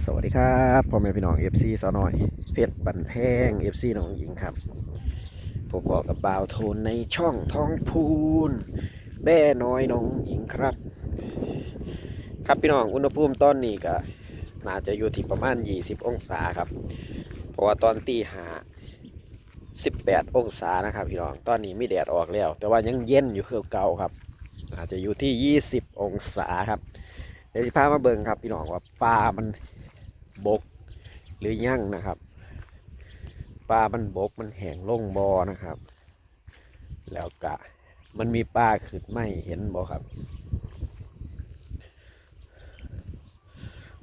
สวัสดีครับพ่อแม่พี่น้อง FC สาวน้อย เพชรบันแพง FC น้องหญิงครับ ผมบอกกับบ่าวโทนในช่องท้องพูนแม่น้อยน้องหญิงครับ ครับพี่น้องอุณหภูมิตอนนี้ก็น่าจะอยู่ที่ประมาณ 20 องศาครับ เพราะว่าตอนตีหา18 องศานะครับพี่น้องตอนนี้มีแดดออกแล้ว แต่ว่ายังเย็นอยู่คือเก่าครับอาจจะอยู่ที่ 20 องศาครับเดี๋ยวสิพามาเบิ่งครับพี่น้องว่าปลามัน บก หรือยั่งนะครับ ปลามันบกมันแห้งลงบอนะครับ แล้วก็มันมีปลาขึ้นไม่เห็นบ่ครับ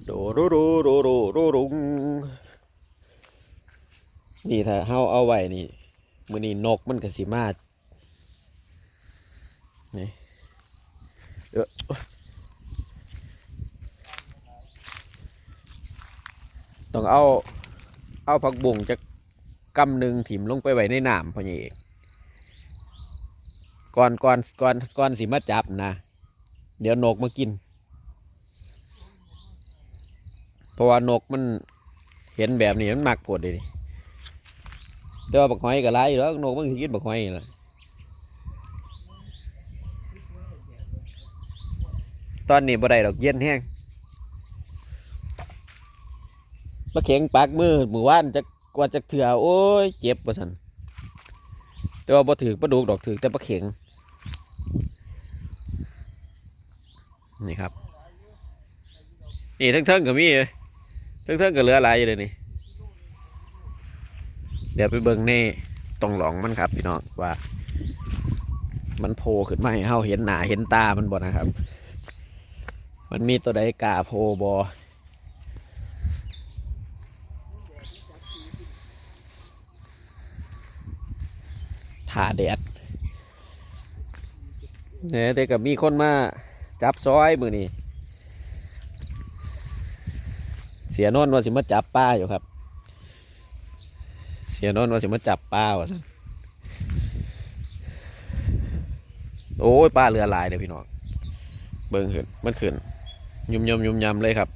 โดรูรูรูรูรูรุงนี่ถ้าเฮาเอาไว้นี่มือนี้นกมันก็สิมานี่เออ ต้องเอาเอาผักบุ้งจะกำหนึ่งถิ่มลงไปไว้ในน้ำพ่อใหญ่เอกก่อนก่อนก่อนก่อนสิมาจับนะ เดี๋ยวนกมากิน เพราะว่านกมันเห็นแบบนี้มันมักปวดเลยแต่ว่าบักหอยก็ไล่แล้วนกมันสิกินบักหอยล่ะตอนนี้บ่ได้ดอกเย็นแห้ง ปลาเข็งปากมือหมู่ว่านจะกว่าจะเถื่อโอ้ยเจ็บประสันแต่ว่าบ่ถือปลาดุกดอกถือแต่ปลาเข็งนี่ครับนี่ทั้งเทิงๆก็มีเลยทั้งเทิงๆก็เหลือหลายอยู่เลยนี่เดี๋ยวไปเบิ่งในตรงหลองมันครับพี่น้องว่า มันโผล่ขึ้นมาให้เฮาเห็นหน้าเห็นตามันบ่นะครับ มันมีตัวใดกาโผล่บ่ถ่าแดดเนี่ยแต่กับมีคนมาจับซอยมือนี่เสียโนนว่าสิมาจับป้าอยู่ครับ เสียโนนว่าสิมาจับป้าว่าสันโอ้ยป้าเรือลายเด้อพี่น้องเบิ่งขึ้นมันขึ้นยุ่มยมยุ่มยำเลยครับ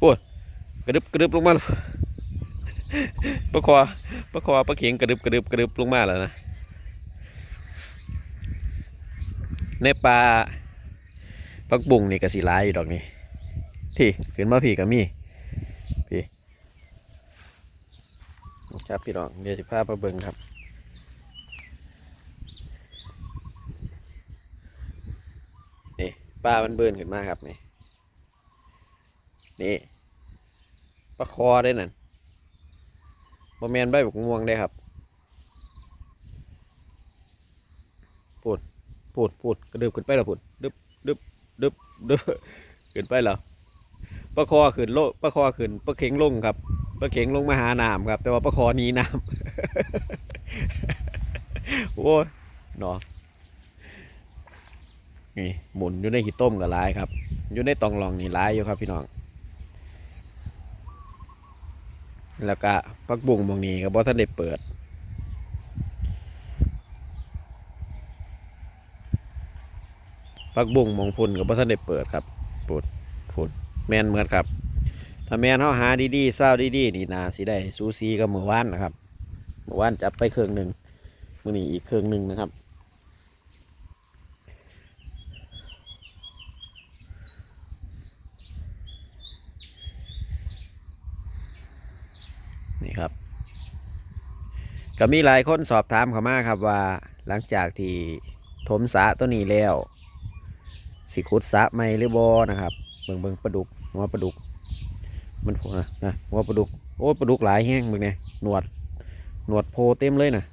โอ้ยกระดึบกระดึบลงมาแล้วปะคอประคอประเขียงกระดึบกระดึบกระดึบลงมาแล้วนะ ในปลาปักบุ่งนี่ก็สีลายอยู่ดอกนี่ที่ขึ้นมาพี่ก็มีพี่ครับพี่น้องเดี๋ยวจะพาไปเบิ่งครับนี่ปลามันเบิ่นขึ้นมาครับนี่นี่ปลาคอได้นั่นบะแมนใบบกม่วงได้ครับ พูดพูดกระดึบขึ้นไปแล้วพูดดึบดึบดึบดึบขึ้นไปแล้วปลาคอขึ้นโลปลาคอขึ้นปลาเข็งลงครับปลาเข็งลงมาหาน้ำครับ แต่ว่าปลาคอหนีน้ำโอ้ยเนาะนี่หมุนอยู่ในขี้ต้มกับลายครับ อยู่ในตองรองนี่ลายอยู่ครับพี่น้อง แล้วก็ปักบุ้งมองนี้ก็บ่ท่านได้เปิด ปักบุ้งมองพุ่นกับพ่ท่านได้เปิดครับปุดพุ่นแมนเหมือนครับ ถ้าแมนเขาหาดีๆเศร้าดีๆนี่นาสิได้ซูซีกับมือว่านนะครับมือว่านจับไปเครื่องหนึ่งมือนี้อีกเครื่องหนึ่งนะครับนี่ครับก็มีหลายคนสอบถามเขามาครับว่าหลังจากที่ถมสระตัวนี้แล้ว สิขุดสะไม่หรือบอนะครับเบิ่งเบิ่งปลาดุกหัวปลาดุก มันหัวนะหัวปลาดุกโอ้ปลาดุกหลายแห้งเบิ่งเนี่ยหนวดหนวดโพเต็มเลยนะ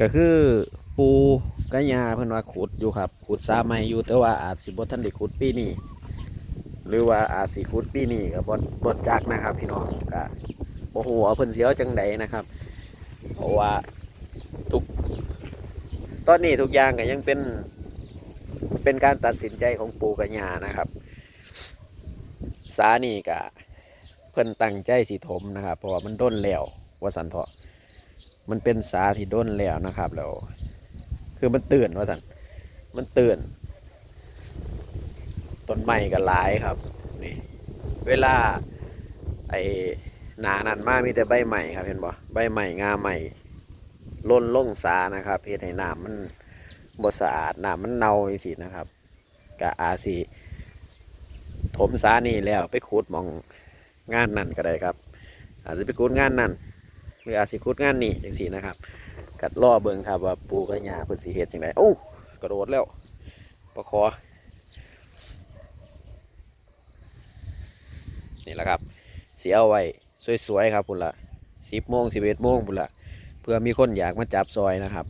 ก็คือปูกะยาเพิ่นว่าขุดอยู่ครับขุดสะไม่อยู่แต่ว่าอาจสิบ่ทันได้ขุดปีนี้หรือว่าอาจสิขุดปีนี้ก็บ่บ่จักนะครับ พี่น้องก็บ่ฮู้ว่าเพิ่นสิเอาจังใดนะครับ เพราะว่าทุกตอนนี้ทุกอย่างก็ยังเป็น เป็นการตัดสินใจของปู่กับย่านะครับ สานี่กะเพิ่นตั้งใจสีถมนะครับเพราะว่ามันด้นแล้ววสันเถาะมันเป็นสาที่ด้นแล้วนะครับแล้วคือมันตื่นว่าสันมันตื่นต้นไม้ก็หลายครับนี่เวลาไอ้หนานั่นมากมีแต่ใบใหม่ครับเห็นบ่ใบใหม่งาใหม่ล่นล่งสานะครับเฮ็ดให้น้ำมัน บสะอาดน้ำมันเน่าจังซี่นะครับก็อาสิถมสานี่แล้วไปขุดมองงานนั่นก็ได้ครับ อาจจะไปขุดงานนั่นหรืออาจสิขุดงานนี่จังซี่นะครับ กัดล่อเบิงครับว่าปูกับย่าเพิ่นสิเฮ็ดจังไดโอ้กระโดดแล้วประคอนี่แหละครับเสียเอาไว้สวยๆครับพุ่นละสิบโมงสิบเอ็ดโมงพุ่นละเพื่อมีคนอยากมาจับซอยนะครับ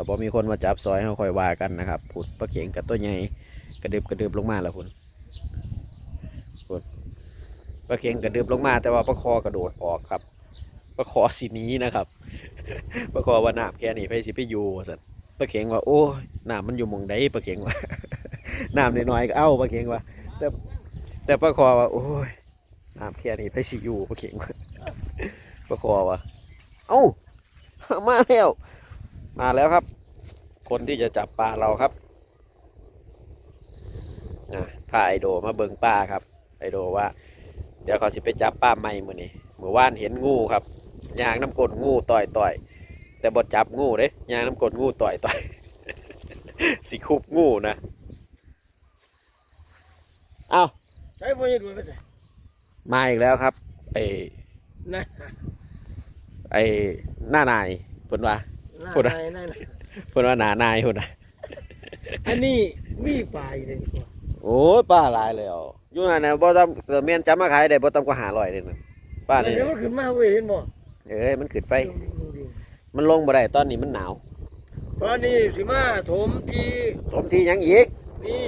ถ้าพอมีคนมาจับซอยเขาค่อยว่ากันนะครับพุ่นปลาเข็งกับตัวใหญ่กระดึบกระดึบลงมาแล้วพุ่นพุ่นปลาเข็งกระดึบลงมา แต่ว่าปลาคอกระโดดออกครับปลาคอสีนี้นะครับปลาคอว่าน้ำแค่นี้ไปสิไปอยู่สัตว์ปลาเข็งว่าโอ้ยน้ำมันอยู่มองใดปลาเข็งว่าน้ำน้อยๆก็เอ้าปลาเข็งว่า แต่แต่ปลาคอว่า โอ้ยน้ำแค่นี้ไปสิอยู่ปลาเข็งว่าปลาคอวะเอ้ามาแล้ว มาแล้วครับ คนที่จะจับปลาเราครับนะพาไอโดมาเบิงปลาครับ ไอโดว่า เดี๋ยวเขาสิไปจับปลาใหม่มือนี้เมื่อวานเห็นงูครับยางน้ำกรดงูต่อยต่อยแต่บดจับงูเด้ยางน้ำกรดงูต่อยต่อยสิคุบงูนะเอ้าใช้พวกนี้ดูไปใส่มาอีกแล้วครับไอนะไอ้หน้านายเพิ่นว่า พูดอะ นายนายนายเพิ่นว่าหน้านายเพิ่นน่ะอันนี้มีปลาอยู่เลยดีกว่าโอ้ยป้าหลายเลยอะอยู่นั่นน่ะบ่ต้องเออแม่นจำมาขายได้บ่ต้องกว่า500เด้นั่นป้านี่เดี๋ยวมันขึ้นมาเว้ยเห็นบ่เอ้ยมันขึ้นไป ดูดิมันลงบ่ได้ตอนนี้มันหนาวตอนนี้สิมาถมทีผมที่หยังอีกนี่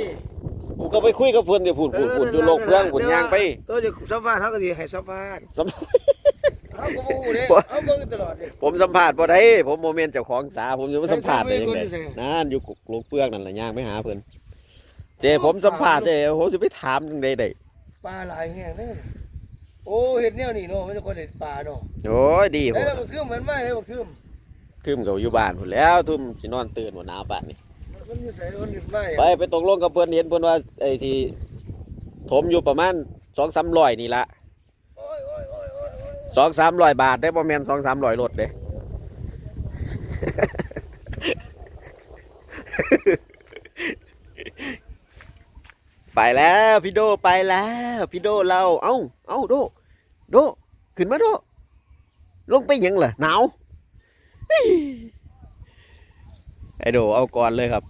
ผมก็ไปคุยกับเพิ่นที่พูดพูดพูดอยู่โลกเพื่องพุ่นย่างไป ตัวเดี๋ยวสัมภาษณ์เขาก็ดีให้สัมภาษณ์สัม เขาก็บ่ฮู้เด้บ่เอาเบิ่งตลอดเด้ผมสัมภาษณ์บ่ได้ผมบ่แม่นเจ้าของสาผมจะมาสัมภาษณ์ได้จังได๋ใครสัมภาษณ์นั่นอยู่โลกเปลืองนั่นแหละย่างไปหาเพิ่นเจ้ผมสัมภาษณ์เจ้ผมสิไปถามจังได๋ได้ปลาหลายแห้งเด้อโอ้เฮ็ดแนวนี้เนาะมันจะคนเด็ดปลาเนาะโอ้ยดีโหแล้วบักทึมเหมือนไม้แล้วบักทึมทึมก็อยู่บ้านพุ่นแล้วทึมสินอนตื่นบ่หนาวปานนี้มันอยู่ใส่มันเด็ดไม้ไปไปตกลงกับเพื่อนเห็นเพื่อนว่าไอ้ที่ถมอยู่ประมาณสองสามร้อยนี่ละ สองสามร้อยบาทได้ประมาณสองสามร้อยรถเด้ไปแล้วพี่โดไปแล้วพี่โดเราเอ้าเอ้าโดโดขึ้นมาโดลงไปยังเหรอหนาวไอโดเอาก่อนเลยครับ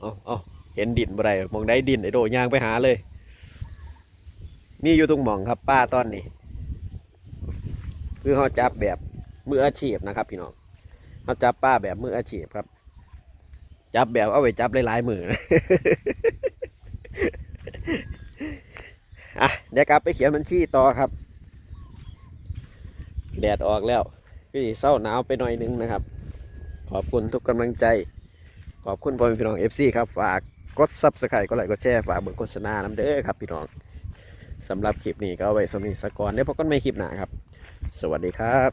เอาเอาเห็นดินบ่ได้มองได้ดินไอโดย่างไปหาเลย มีอยู่ตรงหม่องครับป้าตอนนี้ คือเขาจับแบบมืออาชีพนะครับ พี่น้องเขาจับป้าแบบมืออาชีพครับ จับแบบเอาไว้จับหลายๆมือนะอะเดี๋ยวกลับไปเขียนบัญชีต่อครับ แดดออกแล้ว พี่เศร้าหนาวไปหน่อยนึงนะครับ ขอบคุณทุกกำลังใจ ขอบคุณพ่อพี่น้องเอฟซีครับ ฝากกดซับสไครต์กดไลค์กดแชร์ฝากเบิ่งโฆษณาน้ำเด้อครับ พี่น้องสำหรับคลิปนี้ก็เอาไว้สำนีสกก่อนเดี๋ยวพบกันใหม่คลิปหน้าครับ สวัสดีครับ